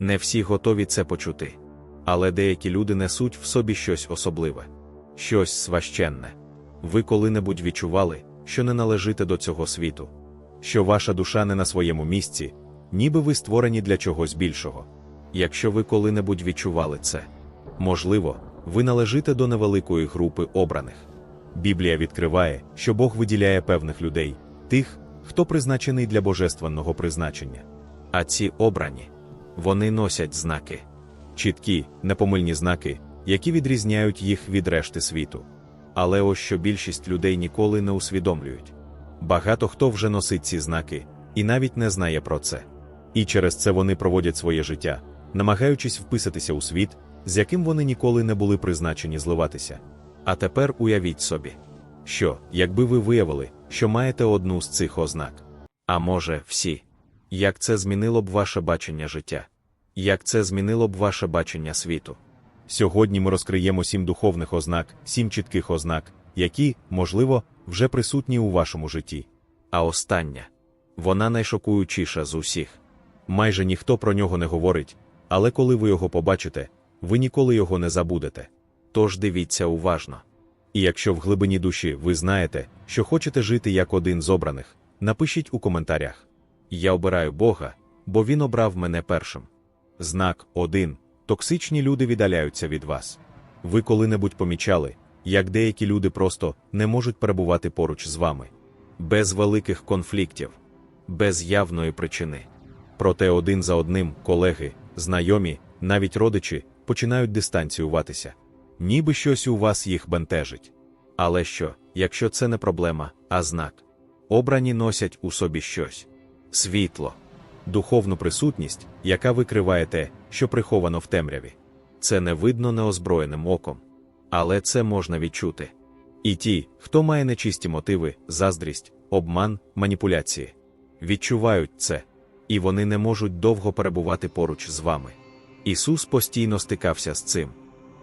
Не всі готові це почути. Але деякі люди несуть в собі щось особливе, щось священне. Ви коли-небудь відчували, що не належите до цього світу, що ваша душа не на своєму місці, ніби ви створені для чогось більшого. Якщо ви коли-небудь відчували це, можливо, ви належите до невеликої групи обраних. Біблія відкриває, що Бог виділяє певних людей, тих, хто призначений для божественного призначення. А ці обрані, вони носять знаки, чіткі, непомильні знаки, які відрізняють їх від решти світу. Але ось що більшість людей ніколи не усвідомлюють. Багато хто вже носить ці знаки і навіть не знає про це. І через це вони проводять своє життя, намагаючись вписатися у світ, з яким вони ніколи не були призначені зливатися. А тепер уявіть собі, що, якби ви виявили, що маєте одну з цих ознак, а може, всі, як це змінило б ваше бачення життя, як це змінило б ваше бачення світу. Сьогодні ми розкриємо сім духовних ознак, сім чітких ознак, які, можливо, вже присутні у вашому житті. А остання вона найшокуючіша з усіх. Майже ніхто про нього не говорить, але коли ви його побачите, ви ніколи його не забудете. Тож дивіться уважно. І якщо в глибині душі ви знаєте, що хочете жити як один з обраних, напишіть у коментарях. Я обираю Бога, бо Він обрав мене першим. Знак 1. Токсичні люди віддаляються від вас. Ви коли-небудь помічали, як деякі люди просто не можуть перебувати поруч з вами, без великих конфліктів, без явної причини. Проте один за одним колеги, знайомі, навіть родичі починають дистанціюватися, ніби щось у вас їх бентежить. Але що, якщо це не проблема, а знак? Обрані носять у собі щось світло, духовну присутність, яка викриває те, що приховано в темряві. Це не видно неозброєним оком, але це можна відчути. І ті, хто має нечисті мотиви, заздрість, обман, маніпуляції, відчувають це, і вони не можуть довго перебувати поруч з вами. Ісус постійно стикався з цим.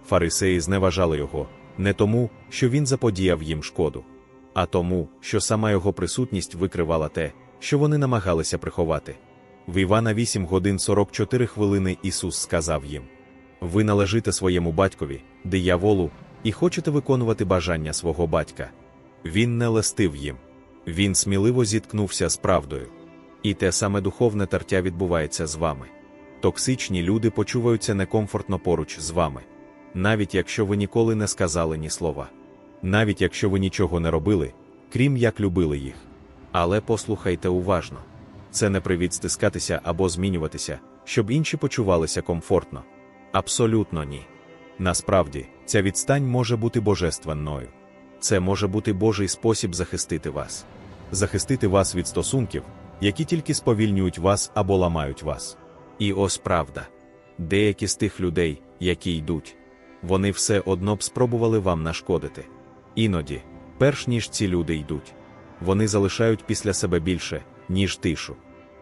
Фарисеї зневажали його не тому, що він заподіяв їм шкоду, а тому, що сама його присутність викривала те, що вони намагалися приховати. В Івана 8 годин 44 хвилини Ісус сказав їм: Ви належите своєму батькові, дияволу, і хочете виконувати бажання свого батька. Він не лестив їм, він сміливо зіткнувся з правдою. І те саме духовне тертя відбувається з вами. Токсичні люди почуваються некомфортно поруч з вами, навіть якщо ви ніколи не сказали ні слова, навіть якщо ви нічого не робили, крім як любили їх. Але послухайте уважно це не привід стискатися або змінюватися, щоб інші почувалися комфортно. Абсолютно ні. Насправді, ця відстань може бути божественною. Це може бути Божий спосіб захистити вас, захистити вас від стосунків, які тільки сповільнюють вас або ламають вас. І ось правда. Деякі з тих людей, які йдуть, вони все одно б спробували вам нашкодити. Іноді, перш ніж ці люди йдуть, вони залишають після себе більше, ніж тишу.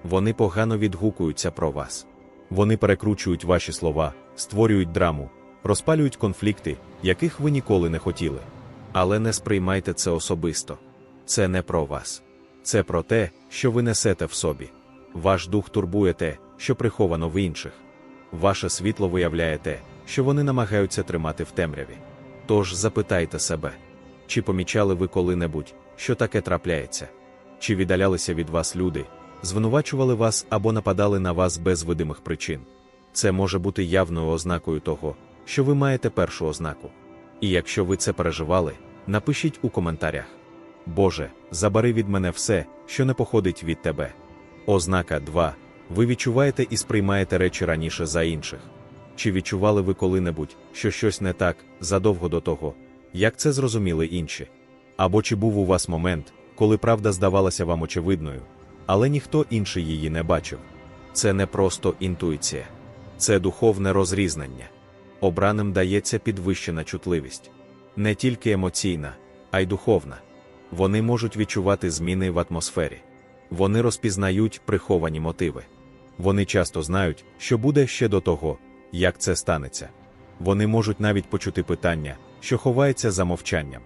Вони погано відгукуються про вас. Вони перекручують ваші слова, створюють драму, розпалюють конфлікти, яких ви ніколи не хотіли. Але не сприймайте це особисто. Це не про вас. Це про те, що ви несете в собі. Ваш дух турбує те, що приховано в інших. Ваше світло виявляє те, що вони намагаються тримати в темряві. Тож запитайте себе, чи помічали ви коли-небудь, що таке трапляється? Чи віддалялися від вас люди, звинувачували вас або нападали на вас без видимих причин? Це може бути явною ознакою того, що ви маєте першу ознаку. І якщо ви це переживали, напишіть у коментарях. Боже, забери від мене все, що не походить від тебе. Ознака 2. Ви відчуваєте і сприймаєте речі раніше за інших. Чи відчували ви коли-небудь, що щось не так задовго до того, як це зрозуміли інші? Або чи був у вас момент, коли правда здавалася вам очевидною, але ніхто інший її не бачив? Це не просто інтуїція, це духовне розрізнення. Обраним дається підвищена чутливість, не тільки емоційна, а й духовна. Вони можуть відчувати зміни в атмосфері. Вони розпізнають приховані мотиви. Вони часто знають, що буде ще до того, як це станеться. Вони можуть навіть почути питання, що ховається за мовчанням,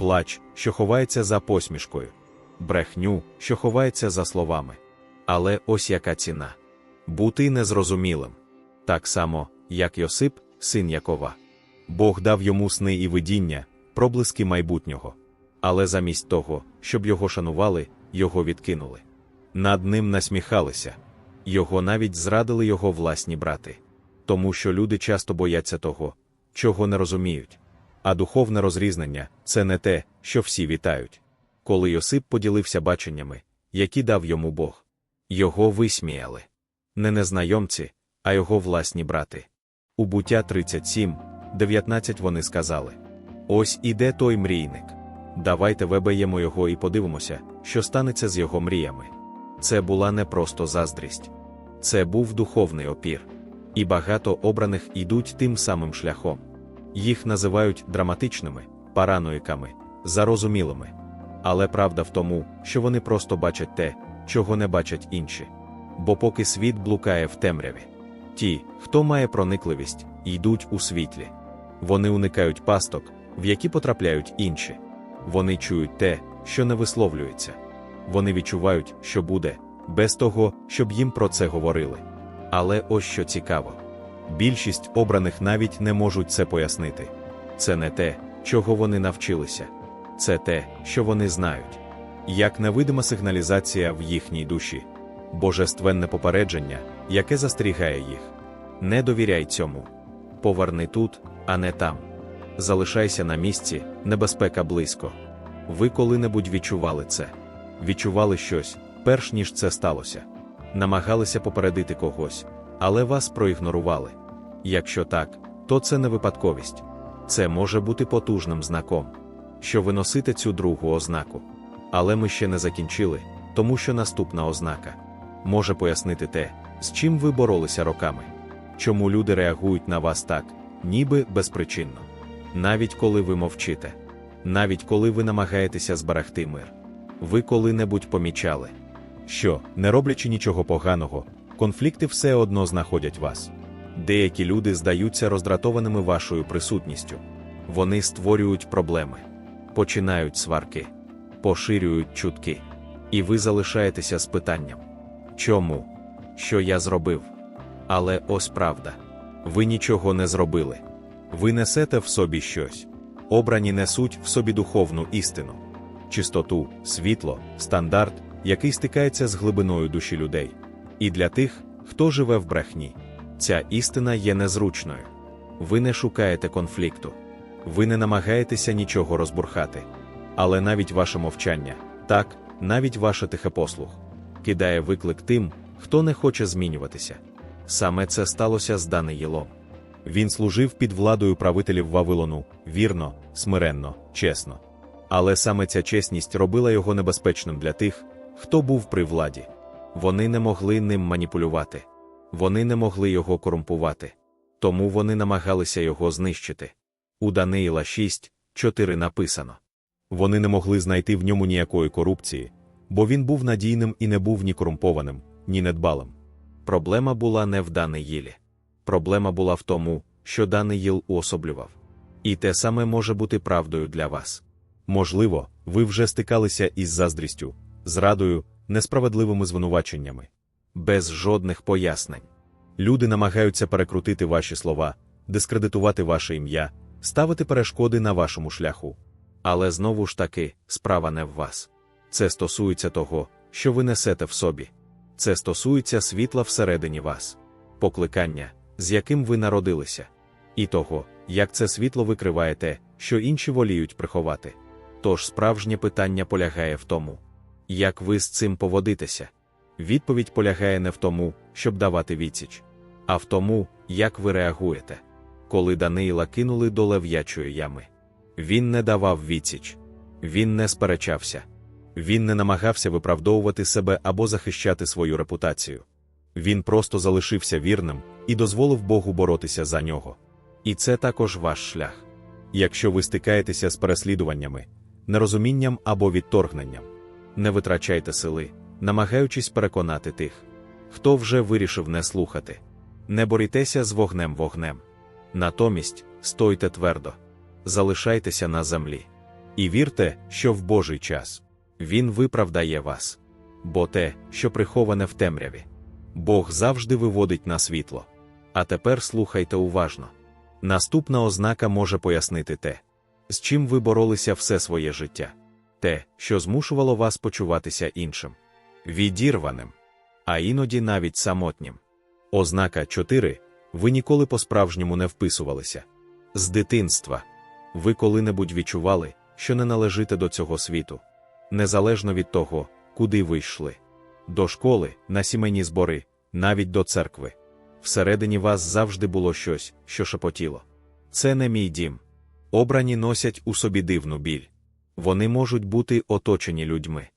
плач, що ховається за посмішкою, брехню, що ховається за словами. Але ось яка ціна бути незрозумілим. так само, як Йосип, син Якова. Бог дав йому сни і видіння, проблиски майбутнього. Але замість того, щоб його шанували, його відкинули. Над ним насміхалися, його навіть зрадили його власні брати. Тому що люди часто бояться того, чого не розуміють. А духовне розрізнення це не те, що всі вітають. Коли Йосип поділився баченнями, які дав йому Бог, його висміяли. Не незнайомці, а його власні брати. У буття 37, 19 вони сказали: Ось іде той мрійник. Давайте вибаємо його і подивимося, що станеться з його мріями. Це була не просто заздрість, це був духовний опір. І багато обраних ідуть тим самим шляхом. Їх називають драматичними, параноїками, зарозумілими. Але правда в тому, що вони просто бачать те, чого не бачать інші. Бо поки світ блукає в темряві, ті, хто має проникливість, йдуть у світлі. Вони уникають пасток, в які потрапляють інші. Вони чують те, що не висловлюється. Вони відчувають, що буде, без того, щоб їм про це говорили. Але ось що цікаво: більшість обраних навіть не можуть це пояснити. Це не те, чого вони навчилися, це те, що вони знають. Як невидима сигналізація в їхній душі, божественне попередження, яке застерігає їх. Не довіряй цьому. Поверни тут, а не там. Залишайся на місці, небезпека близько. Ви коли-небудь відчували це, відчували щось, перш ніж це сталося. Намагалися попередити когось, але вас проігнорували. Якщо так, то це не випадковість. Це може бути потужним знаком, що ви носите цю другу ознаку. Але ми ще не закінчили, тому що наступна ознака може пояснити те, з чим ви боролися роками. Чому люди реагують на вас так, ніби безпричинно. Навіть коли ви мовчите, навіть коли ви намагаєтеся зберегти мир. Ви коли-небудь помічали, що, не роблячи нічого поганого, конфлікти все одно знаходять вас. Деякі люди здаються роздратованими вашою присутністю. Вони створюють проблеми, починають сварки, поширюють чутки. І ви залишаєтеся з питанням: чому? Що я зробив? Але ось правда. Ви нічого не зробили. Ви несете в собі щось. Обрані несуть в собі духовну істину, чистоту, світло, стандарт, який стикається з глибиною душі людей. І для тих, хто живе в брехні, ця істина є незручною. Ви не шукаєте конфлікту, ви не намагаєтеся нічого розбурхати. Але навіть ваше мовчання, так, навіть ваше тихе послух, кидає виклик тим, хто не хоче змінюватися. Саме це сталося з Даниїлом. Він служив під владою правителів Вавилону, вірно, смиренно, чесно. Але саме ця чесність робила його небезпечним для тих, хто був при владі. Вони не могли ним маніпулювати, вони не могли його корумпувати, тому вони намагалися його знищити. У Даниїла 6, 4 написано. Вони не могли знайти в ньому ніякої корупції, бо він був надійним і не був ні корумпованим, ні недбалим. Проблема була не в Даниїлі. Проблема була в тому, що Даниїл уособлював. І те саме може бути правдою для вас. Можливо, ви вже стикалися із заздрістю, зрадою, несправедливими звинуваченнями, без жодних пояснень. Люди намагаються перекрутити ваші слова, дискредитувати ваше ім'я, ставити перешкоди на вашому шляху. Але знову ж таки, справа не в вас. Це стосується того, що ви несете в собі. Це стосується світла всередині вас, покликання, з яким ви народилися, і того, як це світло викриває те, що інші воліють приховати. Тож справжнє питання полягає в тому, як ви з цим поводитеся. Відповідь полягає не в тому, щоб давати відсіч, а в тому, як ви реагуєте. Коли Даниїла кинули до лев'ячої ями. Він не давав відсіч, він не сперечався, він не намагався виправдовувати себе або захищати свою репутацію. Він просто залишився вірним і дозволив Богу боротися за нього. І це також ваш шлях. Якщо ви стикаєтеся з переслідуваннями, нерозумінням або відторгненням, не витрачайте сили, намагаючись переконати тих, хто вже вирішив не слухати. Не борітеся з вогнем вогнем. Натомість стойте твердо, залишайтеся на землі. І вірте, що в Божий час Він виправдає вас. Бо те, що приховане в темряві, Бог завжди виводить на світло. А тепер слухайте уважно. Наступна ознака може пояснити те, з чим ви боролися все своє життя, те, що змушувало вас почуватися іншим, відірваним, а іноді навіть самотнім. Ознака 4. Ви ніколи по-справжньому не вписувалися. З дитинства ви коли-небудь відчували, що не належите до цього світу, незалежно від того, куди ви йшли. До школи, на сімейні збори, навіть до церкви. Всередині вас завжди було щось, що шепотіло. Це не мій дім. Обрані носять у собі дивну біль. Вони можуть бути оточені людьми.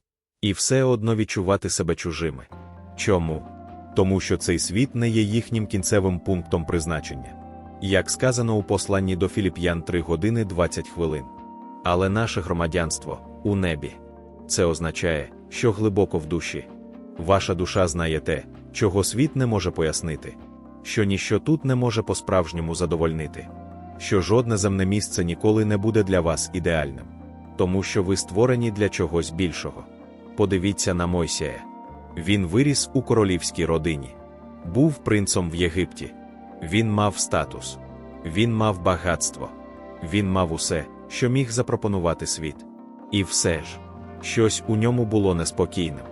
І все одно відчувати себе чужими. Чому? Тому що цей світ не є їхнім кінцевим пунктом призначення. Як сказано у посланні до Філіп'ян 3 години 20 хвилин. Але наше громадянство у небі. Це означає, що глибоко в душі. Ваша душа знає те, чого світ не може пояснити, що ніщо тут не може по-справжньому задовольнити, що жодне земне місце ніколи не буде для вас ідеальним, тому що ви створені для чогось більшого. Подивіться на Мойсія. Він виріс у королівській родині, був принцом в Єгипті. Він мав статус, він мав багатство, він мав усе, що міг запропонувати світ. І все ж, щось у ньому було неспокійним.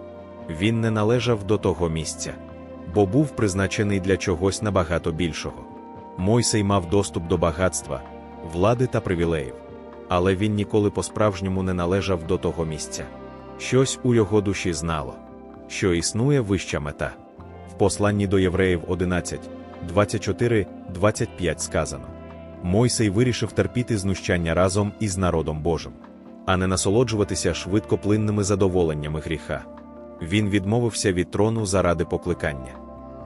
Він не належав до того місця, бо був призначений для чогось набагато більшого. Мойсей мав доступ до багатства, влади та привілеїв, але він ніколи по-справжньому не належав до того місця. Щось у його душі знало, що існує вища мета. В посланні до євреїв 11, 24, 25 сказано: Мойсей вирішив терпіти знущання разом із народом Божим, а не насолоджуватися швидкоплинними задоволеннями гріха. Він відмовився від трону заради покликання.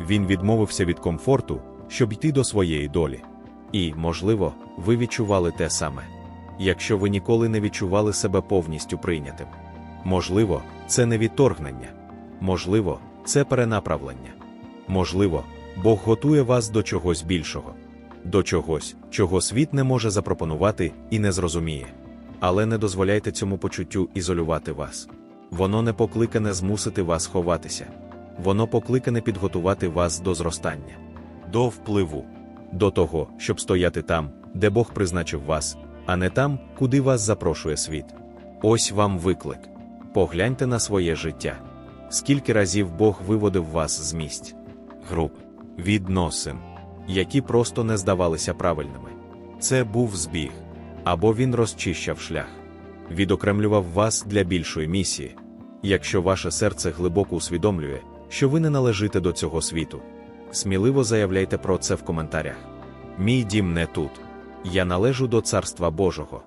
Він відмовився від комфорту, щоб йти до своєї долі. І, можливо, ви відчували те саме. Якщо ви ніколи не відчували себе повністю прийнятим. Можливо, це не відторгнення. Можливо, це перенаправлення. Можливо, Бог готує вас до чогось більшого, до чогось, чого світ не може запропонувати і не зрозуміє. Але не дозволяйте цьому почуттю ізолювати вас. Воно не покликане змусити вас ховатися, воно покликане підготувати вас до зростання, до впливу, до того, щоб стояти там, де Бог призначив вас, а не там, куди вас запрошує світ. Ось вам виклик. Погляньте на своє життя. Скільки разів Бог виводив вас з місць, груп, відносин, які просто не здавалися правильними. Це був збіг, або він розчищав шлях, відокремлював вас для більшої місії. Якщо ваше серце глибоко усвідомлює, що ви не належите до цього світу, сміливо заявляйте про це в коментарях. Мій дім не тут. Я належу до Царства Божого.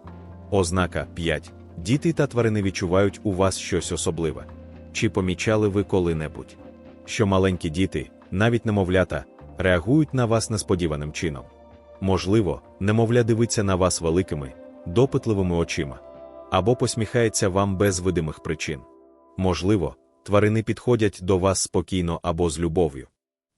Ознака 5. Діти та тварини відчувають у вас щось особливе. Чи помічали ви коли-небудь, що маленькі діти, навіть немовлята, реагують на вас несподіваним чином? Можливо, немовля дивиться на вас великими, допитливими очима, або посміхається вам без видимих причин. Можливо, тварини підходять до вас спокійно або з любов'ю,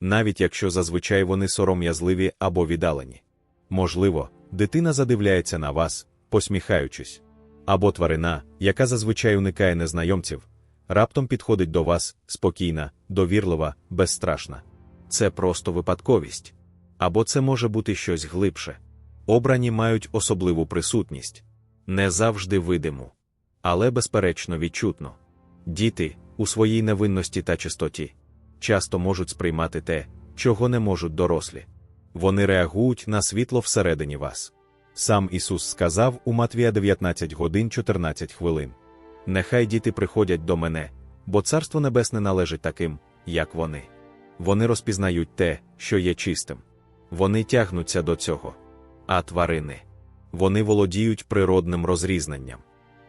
навіть якщо зазвичай вони сором'язливі або віддалені. Можливо, дитина задивляється на вас, посміхаючись, або тварина, яка зазвичай уникає незнайомців, раптом підходить до вас спокійна, довірлива, безстрашна. Це просто випадковість. Або це може бути щось глибше. Обрані мають особливу присутність, не завжди видиму, але безперечно відчутно. Діти, у своїй невинності та чистоті, часто можуть сприймати те, чого не можуть дорослі. Вони реагують на світло всередині вас. Сам Ісус сказав у Матвія 19 годин 14 хвилин. Нехай діти приходять до мене, бо Царство Небесне належить таким, як вони. Вони розпізнають те, що є чистим. Вони тягнуться до цього. А тварини. Вони володіють природним розрізненням,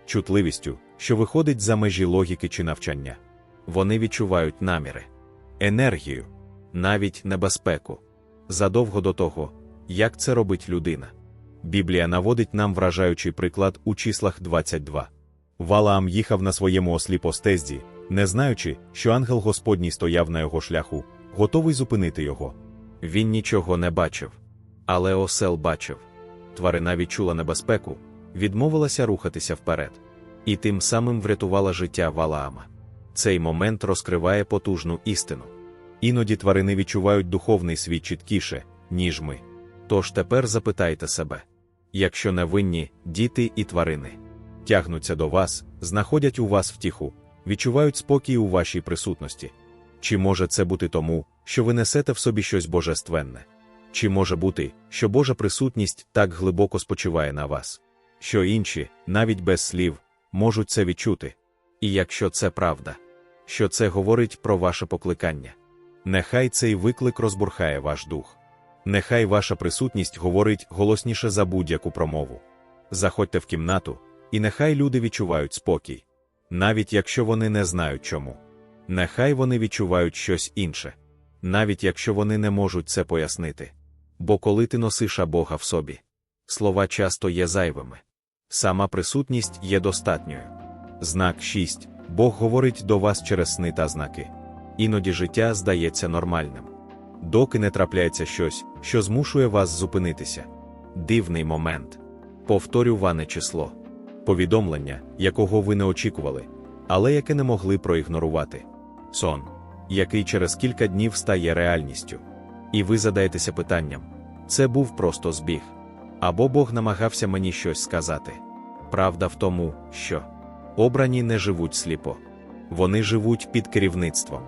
чутливістю, що виходить за межі логіки чи навчання. Вони відчувають наміри, енергію, навіть небезпеку. Задовго до того, як це робить людина. Біблія наводить нам вражаючий приклад у числах 22. Валаам їхав на своєму ослі по не знаючи, що ангел Господній стояв на його шляху, готовий зупинити його. Він нічого не бачив. Але осел бачив. Тварина відчула небезпеку, відмовилася рухатися вперед. І тим самим врятувала життя Валаама. Цей момент розкриває потужну істину. Іноді тварини відчувають духовний світ чіткіше, ніж ми. Тож тепер запитайте себе якщо невинні, діти і тварини тягнуться до вас, знаходять у вас втіху, відчувають спокій у вашій присутності. Чи може це бути тому, що ви несете в собі щось божественне? Чи може бути, що Божа присутність так глибоко спочиває на вас, що інші, навіть без слів, можуть це відчути? І якщо це правда, що це говорить про ваше покликання? Нехай цей виклик розбурхає ваш дух. Нехай ваша присутність говорить голосніше за будь-яку промову. Заходьте в кімнату, і нехай люди відчувають спокій, навіть якщо вони не знають чому. Нехай вони відчувають щось інше, навіть якщо вони не можуть це пояснити. Бо коли ти носиш Бога в собі, слова часто є зайвими. Сама присутність є достатньою. Знак 6. Бог говорить до вас через сни та знаки. Іноді життя здається нормальним. Доки не трапляється щось, що змушує вас зупинитися. Дивний момент. Повторюване число. Повідомлення, якого ви не очікували, але яке не могли проігнорувати. Сон, який через кілька днів стає реальністю. І ви задаєтеся питанням: це був просто збіг. Або Бог намагався мені щось сказати. Правда в тому, що обрані не живуть сліпо, вони живуть під керівництвом.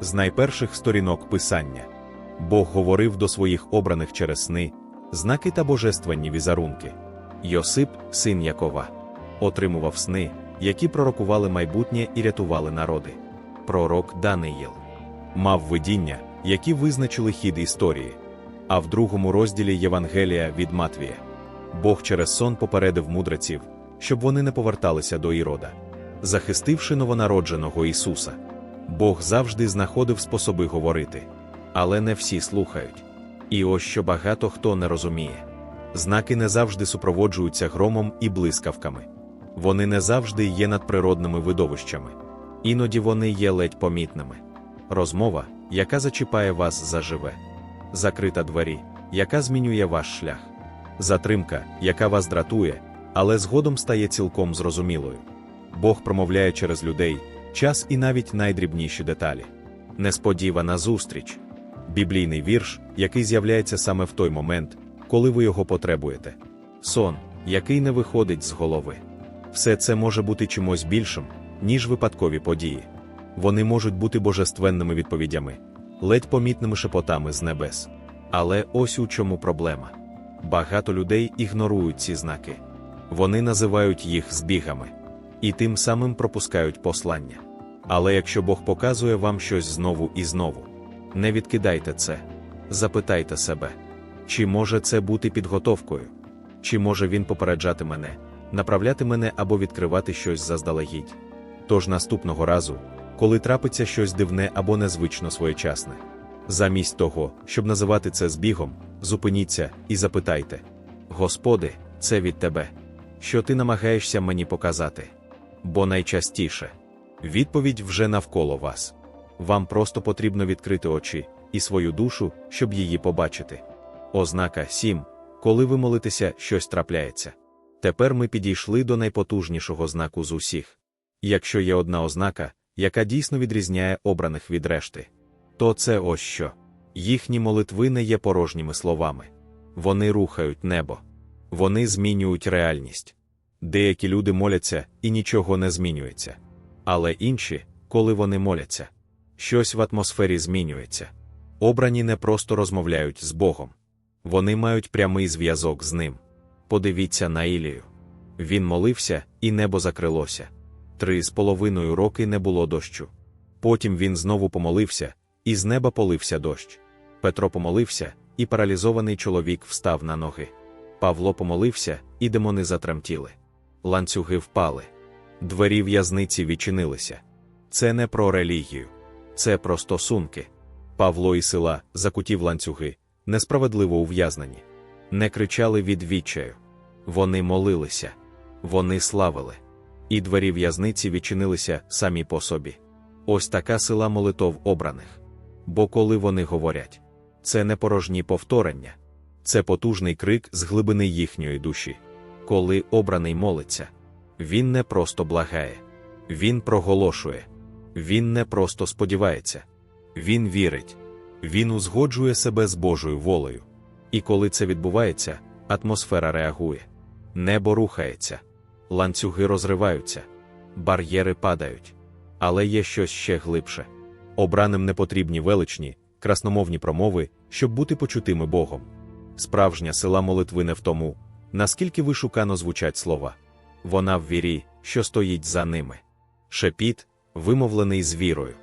З найперших сторінок писання Бог говорив до своїх обраних через сни, знаки та божественні візерунки. Йосип, син Якова, отримував сни, які пророкували майбутнє і рятували народи. Пророк Даниїл мав видіння, які визначили хід історії. А в другому розділі Євангелія від Матвія Бог через сон попередив мудреців, щоб вони не поверталися до Ірода, захистивши новонародженого Ісуса. Бог завжди знаходив способи говорити, але не всі слухають. І ось що багато хто не розуміє. Знаки не завжди супроводжуються громом і блискавками. Вони не завжди є надприродними видовищами, іноді вони є ледь помітними. Розмова, яка зачіпає вас заживе, закрита двері, яка змінює ваш шлях, затримка, яка вас дратує, але згодом стає цілком зрозумілою. Бог промовляє через людей, час і навіть найдрібніші деталі. Несподівана зустріч, біблійний вірш, який з'являється саме в той момент, коли ви його потребуєте. Сон, який не виходить з голови. Все це може бути чимось більшим, ніж випадкові події. Вони можуть бути божественними відповідями, ледь помітними шепотами з небес. Але ось у чому проблема. Багато людей ігнорують ці знаки. Вони називають їх збігами і тим самим пропускають послання. Але якщо Бог показує вам щось знову і знову, не відкидайте це, запитайте себе, чи може це бути підготовкою, чи може він попереджати мене, направляти мене або відкривати щось заздалегідь. Тож наступного разу, коли трапиться щось дивне або незвично своєчасне, замість того, щоб називати це збігом, зупиніться і запитайте: Господи, це від Тебе, що ти намагаєшся мені показати? Бо найчастіше відповідь вже навколо вас. Вам просто потрібно відкрити очі і свою душу, щоб її побачити. Ознака 7. Коли ви молитеся, щось трапляється. Тепер ми підійшли до найпотужнішого знаку з усіх. Якщо є одна ознака, яка дійсно відрізняє обраних від решти, то це ось що. Їхні молитви не є порожніми словами. Вони рухають небо, вони змінюють реальність. Деякі люди моляться і нічого не змінюється. Але інші, коли вони моляться, щось в атмосфері змінюється. Обрані не просто розмовляють з Богом, вони мають прямий зв'язок з ним. Подивіться на Ілію. Він молився, і небо закрилося. Три з половиною роки не було дощу. Потім він знову помолився, і з неба полився дощ. Петро помолився, і паралізований чоловік встав на ноги. Павло помолився, і демони затремтіли. Ланцюги впали. Двері в'язниці відчинилися. Це не про релігію, це про стосунки. Павло і села, закутів ланцюги, несправедливо ув'язнені, не кричали від відчаю. Вони молилися, вони славили. І двері в'язниці відчинилися самі по собі. Ось така сила молитов обраних. Бо коли вони говорять, це не порожні повторення, це потужний крик з глибини їхньої душі. Коли обраний молиться, він не просто благає, він проголошує, він не просто сподівається, він вірить, він узгоджує себе з Божою волею. І коли це відбувається, атмосфера реагує. Небо рухається, ланцюги розриваються, бар'єри падають. Але є щось ще глибше. Обраним не потрібні величні, красномовні промови, щоб бути почутими Богом. Справжня сила молитви не в тому, наскільки вишукано звучать слова. Вона в вірі, що стоїть за ними. Шепіт, вимовлений з вірою,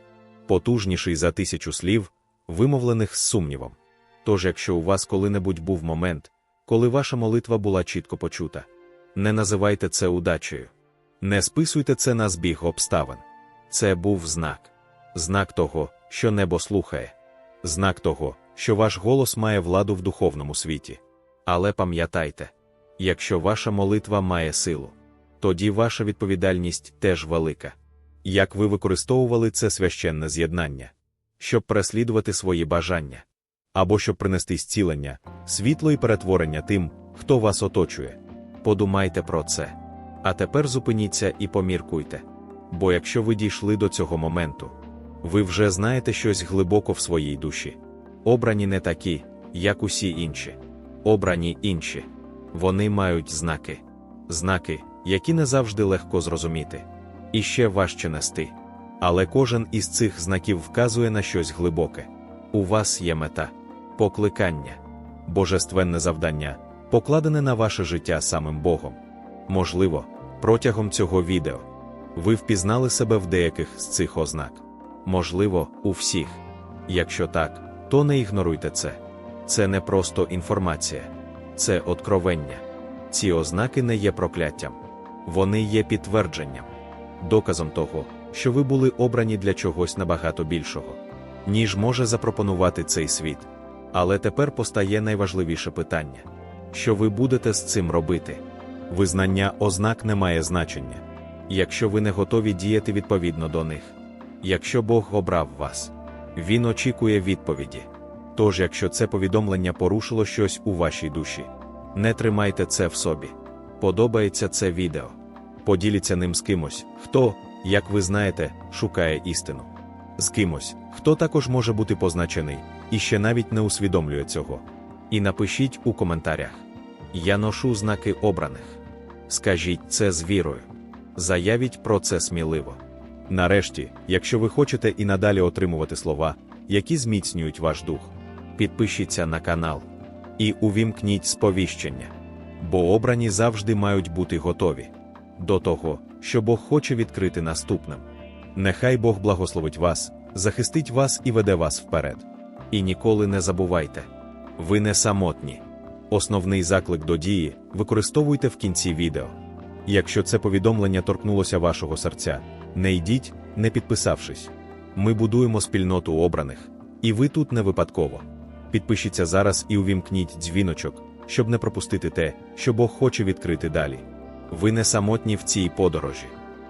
потужніший за тисячу слів, вимовлених з сумнівом. Тож, якщо у вас коли-небудь був момент, коли ваша молитва була чітко почута, не називайте це удачею, не списуйте це на збіг обставин. Це був знак, знак того, що небо слухає, знак того, що ваш голос має владу в духовному світі. Але пам'ятайте, якщо ваша молитва має силу, тоді ваша відповідальність теж велика. Як ви використовували це священне з'єднання, щоб переслідувати свої бажання, або щоб принести зцілення, світло і перетворення тим, хто вас оточує. Подумайте про це. А тепер зупиніться і поміркуйте. Бо якщо ви дійшли до цього моменту, ви вже знаєте щось глибоко в своїй душі. Обрані не такі, як усі інші. Обрані інші. Вони мають знаки, знаки, які не завжди легко зрозуміти, і ще важче нести. Але кожен із цих знаків вказує на щось глибоке. У вас є мета, покликання, божественне завдання, покладене на ваше життя самим Богом. Можливо, протягом цього відео ви впізнали себе в деяких з цих ознак. Можливо, у всіх. Якщо так, то не ігноруйте це. Це не просто інформація, це откровення. Ці ознаки не є прокляттям, вони є підтвердженням, доказом того, що ви були обрані для чогось набагато більшого, ніж може запропонувати цей світ. Але тепер постає найважливіше питання: що ви будете з цим робити? Визнання ознак не має значення, якщо ви не готові діяти відповідно до них. Якщо Бог обрав вас, Він очікує відповіді. Тож, якщо це повідомлення порушило щось у вашій душі, не тримайте це в собі. Подобається це відео. Поділіться ним з кимось, хто, як ви знаєте, шукає істину. З кимось, хто також може бути позначений і ще навіть не усвідомлює цього. І напишіть у коментарях: Я ношу знаки обраних. Скажіть це з вірою. Заявіть про це сміливо. Нарешті, якщо ви хочете і надалі отримувати слова, які зміцнюють ваш дух, підпишіться на канал і увімкніть сповіщення, бо обрані завжди мають бути готові до того, що Бог хоче відкрити наступним. Нехай Бог благословить вас, захистить вас і веде вас вперед. І ніколи не забувайте, ви не самотні. Основний заклик до дії використовуйте в кінці відео. Якщо це повідомлення торкнулося вашого серця, не йдіть, не підписавшись. Ми будуємо спільноту обраних, і ви тут не випадково. Підпишіться зараз і увімкніть дзвіночок, щоб не пропустити те, що Бог хоче відкрити далі. Ви не самотні в цій подорожі.